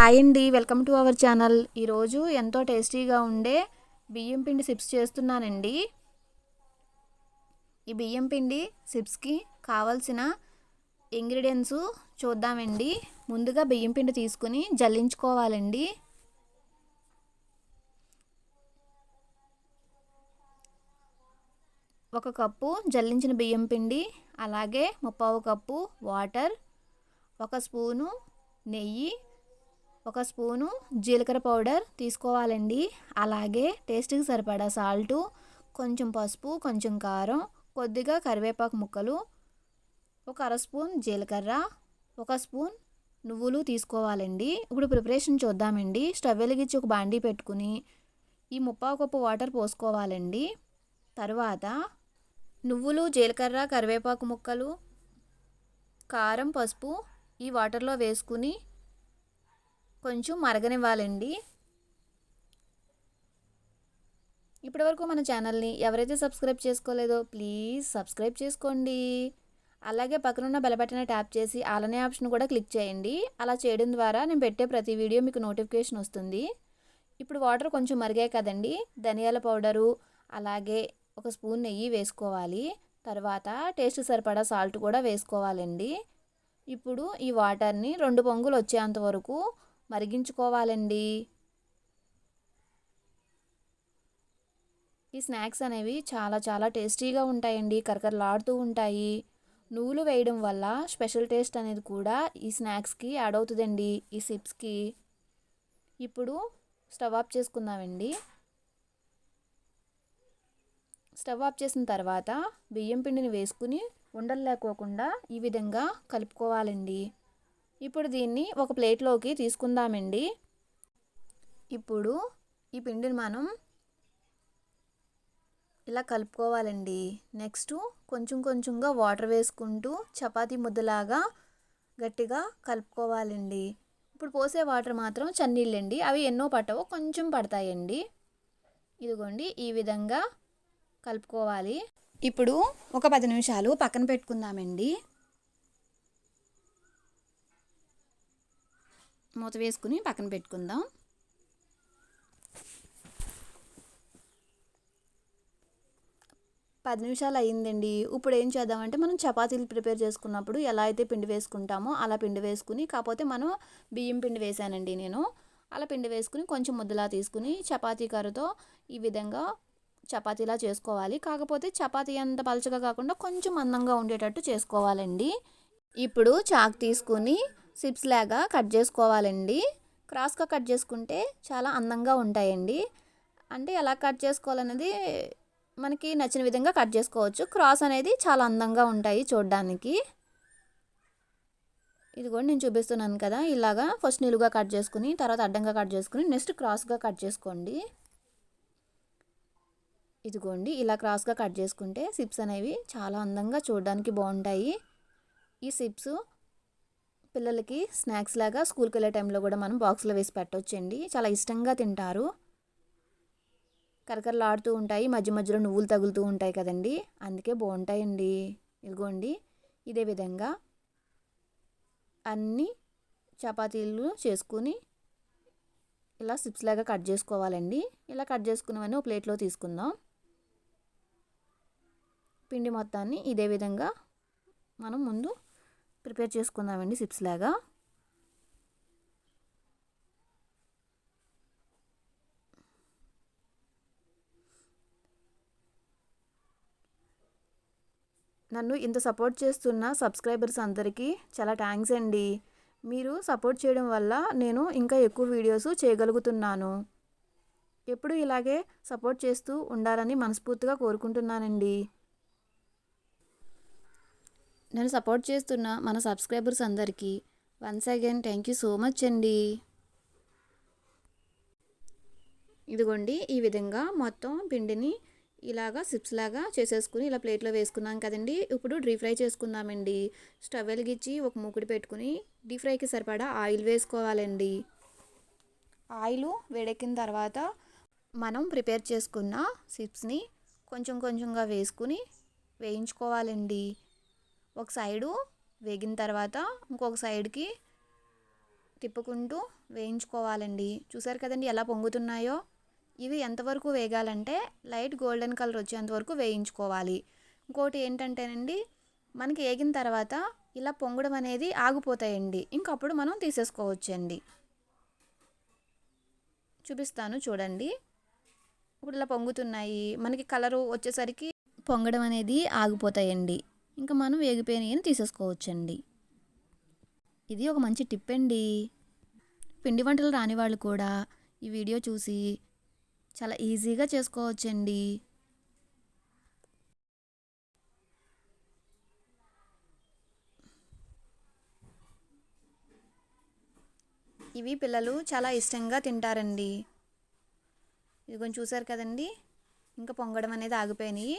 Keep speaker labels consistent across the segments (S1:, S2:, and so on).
S1: Hi అండి welcome to our channel. ఈరోజు ఎంతో టేస్టీగా ఉండే బియ్యం పిండి సిప్స్ చేస్తున్నానండి. ఈ బియ్యం పిండి సిప్స్కి కావాల్సిన ఇంగ్రీడియంట్స్ చూద్దామండి. ముందుగా బియ్యం పిండి తీసుకుని జల్లించుకోవాలండి. ఒక కప్పు జల్లించిన బియ్యం పిండి అలాగే ముప్పావు కప్పు వాటర్ ఒక స్పూను నెయ్యి ఒక స్పూను జీలకర్ర పౌడర్ తీసుకోవాలండి. అలాగే టేస్ట్కి సరిపడా సాల్టు కొంచెం పసుపు కొంచెం కారం కొద్దిగా కరివేపాకు ముక్కలు ఒక అర స్పూన్ జీలకర్ర ఒక స్పూన్ నువ్వులు తీసుకోవాలండి. ఇప్పుడు ప్రిపరేషన్ చూద్దామండి. స్టవ్ వెలిగించి ఒక బాండీ పెట్టుకుని ఈ ముప్పావు కప్పు వాటర్ పోసుకోవాలండి. తర్వాత నువ్వులు జీలకర్ర కరివేపాకు ముక్కలు కారం పసుపు ఈ వాటర్లో వేసుకుని కొంచెం మరగనివ్వాలండి. ఇప్పటివరకు మన ఛానల్ని ఎవరైతే సబ్స్క్రైబ్ చేసుకోలేదో ప్లీజ్ సబ్స్క్రైబ్ చేసుకోండి. అలాగే పక్కనున్న బెలబటన్ ట్యాప్ చేసి అలానే ఆప్షన్ కూడా క్లిక్ చేయండి. అలా చేయడం ద్వారా నేను పెట్టే ప్రతి వీడియో మీకు నోటిఫికేషన్ వస్తుంది. ఇప్పుడు వాటర్ కొంచెం మరిగాయి కదండి. ధనియాల పౌడరు అలాగే ఒక స్పూన్ నెయ్యి వేసుకోవాలి. తర్వాత టేస్ట్ సరిపడా సాల్ట్ కూడా వేసుకోవాలండి. ఇప్పుడు ఈ వాటర్ని రెండు పొంగులు వచ్చేంత వరకు మరిగించుకోవాలండి. ఈ స్నాక్స్ అనేవి చాలా చాలా టేస్టీగా ఉంటాయండి కరకరలాడుతూ ఉంటాయి. నువ్వులు వేయడం వల్ల స్పెషల్ టేస్ట్ అనేది కూడా ఈ స్నాక్స్కి యాడ్ అవుతుందండి ఈ సిప్స్కి. ఇప్పుడు స్టవ్ ఆఫ్ చేసుకుందామండి. స్టవ్ ఆఫ్ చేసిన తర్వాత బియ్యం పిండిని వేసుకుని ఉండలు లేకోకుండా ఈ విధంగా కలుపుకోవాలండి. ఇప్పుడు దీన్ని ఒక ప్లేట్లోకి తీసుకుందామండి. ఇప్పుడు ఈ పిండిని మనం ఇలా కలుపుకోవాలండి. నెక్స్ట్ కొంచెం కొంచెంగా వాటర్ వేసుకుంటూ చపాతీ ముద్దలాగా గట్టిగా కలుపుకోవాలండి. ఇప్పుడు పోసే వాటర్ మాత్రం చన్నీళ్ళండి. అవి ఎన్నో పట్టవో కొంచెం పడతాయండి. ఇదిగోండి ఈ విధంగా కలుపుకోవాలి. ఇప్పుడు ఒక పది నిమిషాలు పక్కన పెట్టుకుందామండి. మూత వేసుకుని పక్కన పెట్టుకుందాం. పది నిమిషాలు అయ్యిందండి. ఇప్పుడు ఏం చేద్దామంటే మనం చపాతీలు ప్రిపేర్ చేసుకున్నప్పుడు ఎలా అయితే పిండి వేసుకుంటామో అలా పిండి వేసుకుని కాకపోతే మనం బియ్యం పిండి వేసానండి నేను. అలా పిండి వేసుకుని కొంచెం ముద్దలా తీసుకుని చపాతీ కర్రతో ఈ విధంగా చపాతీలా చేసుకోవాలి. కాకపోతే చపాతీ అంత పలచగా కాకుండా కొంచెం అందంగా ఉండేటట్టు చేసుకోవాలండి. ఇప్పుడు చాకు తీసుకుని సిప్స్ లాగా కట్ చేసుకోవాలండి. క్రాస్గా కట్ చేసుకుంటే చాలా అందంగా ఉంటాయండి. అంటే ఎలా కట్ చేసుకోవాలనేది మనకి నచ్చిన విధంగా కట్ చేసుకోవచ్చు. క్రాస్ అనేది చాలా అందంగా ఉంటాయి చూడడానికి. ఇది కూడా నేను చూపిస్తున్నాను కదా. ఇలాగా ఫస్ట్ నిలుగా కట్ చేసుకుని తర్వాత అడ్డంగా కట్ చేసుకుని నెక్స్ట్ క్రాస్గా కట్ చేసుకోండి. ఇదిగోండి ఇలా క్రాస్గా కట్ చేసుకుంటే సిప్స్ అనేవి చాలా అందంగా చూడడానికి బాగుంటాయి. ఈ సిప్స్ పిల్లలకి స్నాక్స్ లాగా స్కూల్కి వెళ్ళే టైంలో కూడా మనం బాక్స్లో వేసి పెట్టవచ్చండి చాలా ఇష్టంగా తింటారు. కరకరలాడుతూ ఉంటాయి. మధ్య మధ్యలో నువ్వులు తగులుతూ ఉంటాయి కదండి. అందుకే బాగుంటాయండి. ఇదిగోండి. ఇదే విధంగా అన్ని చపాతీలు చేసుకుని ఇలా సిప్స్ లాగా కట్ చేసుకోవాలండి. ఇలా కట్ చేసుకున్నవన్నీ ఒక ప్లేట్లో తీసుకుందాం. పిండి మొత్తాన్ని ఇదే విధంగా మనం ముందు ప్రిపేర్ చేసుకుందామండి సిప్స్ లాగా. నన్ను ఇంత సపోర్ట్ చేస్తున్న సబ్స్క్రైబర్స్ అందరికీ చాలా థ్యాంక్స్ అండి. మీరు సపోర్ట్ చేయడం వల్ల నేను ఇంకా ఎక్కువ వీడియోస్ చేయగలుగుతున్నాను. ఎప్పుడు ఇలాగే సపోర్ట్ చేస్తూ ఉండాలని మనస్ఫూర్తిగా కోరుకుంటున్నానండి. నేను సపోర్ట్ చేస్తున్న మన సబ్స్క్రైబర్స్ అందరికీ once again thank you so much అండి. ఇదిగోండి ఈ విధంగా మొత్తం పిండిని ఇలాగా సిప్స్ లాగా చేసేసుకుని ఇలా ప్లేట్లో వేసుకున్నాం కదండి. ఇప్పుడు డీప్ ఫ్రై చేసుకుందామండి. స్టవ్ వెలిగించి ఒక మూకుడు పెట్టుకుని డీప్ ఫ్రైకి సరిపడా ఆయిల్ వేసుకోవాలండి. ఆయిల్ వేడెక్కిన తర్వాత మనం ప్రిపేర్ చేసుకున్న సిప్స్ని కొంచెం కొంచెంగా వేసుకుని వేయించుకోవాలండి. ఒక సైడు వేగిన తర్వాత ఇంకొక సైడ్కి తిప్పుకుంటూ వేయించుకోవాలండి. చూసారు కదండి ఎలా పొంగుతున్నాయో? ఇవి ఎంతవరకు వేగాలంటే లైట్ గోల్డెన్ కలర్ వచ్చేంతవరకు వేయించుకోవాలి. ఇంకోటి ఏంటంటేనండి మనకి వేగిన తర్వాత ఇలా పొంగడం అనేది ఆగిపోతాయండి. ఇంకప్పుడు మనం తీసేసుకోవచ్చండి. చూపిస్తాను చూడండి. ఇప్పుడు ఇలా పొంగుతున్నాయి. మనకి కలరు వచ్చేసరికి పొంగడం అనేది ఆగిపోతాయండి. ఇంకా మనం వేగిపోయినాయని తీసేసుకోవచ్చండి. ఇది ఒక మంచి టిప్ అండి. పిండి వంటలు రాని వాళ్ళు కూడా ఈ వీడియో చూసి చాలా ఈజీగా చేసుకోవచ్చండి. ఇవి పిల్లలు చాలా ఇష్టంగా తింటారండి. ఇది కొంచెం చూసారు కదండి? ఇంకా పొంగడం అనేది ఆగిపోయినాయి.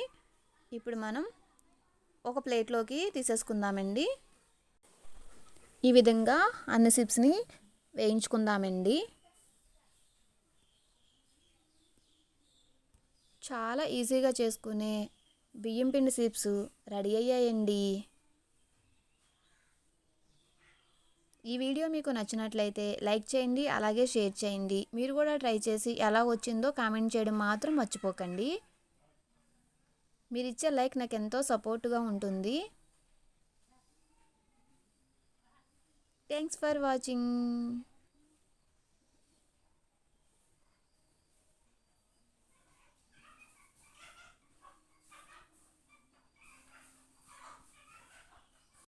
S1: ఇప్పుడు మనం ఒక ప్లేట్లోకి తీసేసుకుందామండి. ఈ విధంగా అన్ని సిప్స్ని వేయించుకుందామండి. చాలా ఈజీగా చేసుకునే బియ్యం పిండి సిప్స్ రెడీ అయ్యాయండి. ఈ వీడియో మీకు నచ్చినట్లయితే లైక్ చేయండి అలాగే షేర్ చేయండి. మీరు కూడా ట్రై చేసి ఎలా వచ్చిందో కామెంట్ చేయడం మాత్రం మర్చిపోకండి. మీరు ఇచ్చే లైక్ నాకు ఎంతో సపోర్టుగా ఉంటుంది. Thanks for watching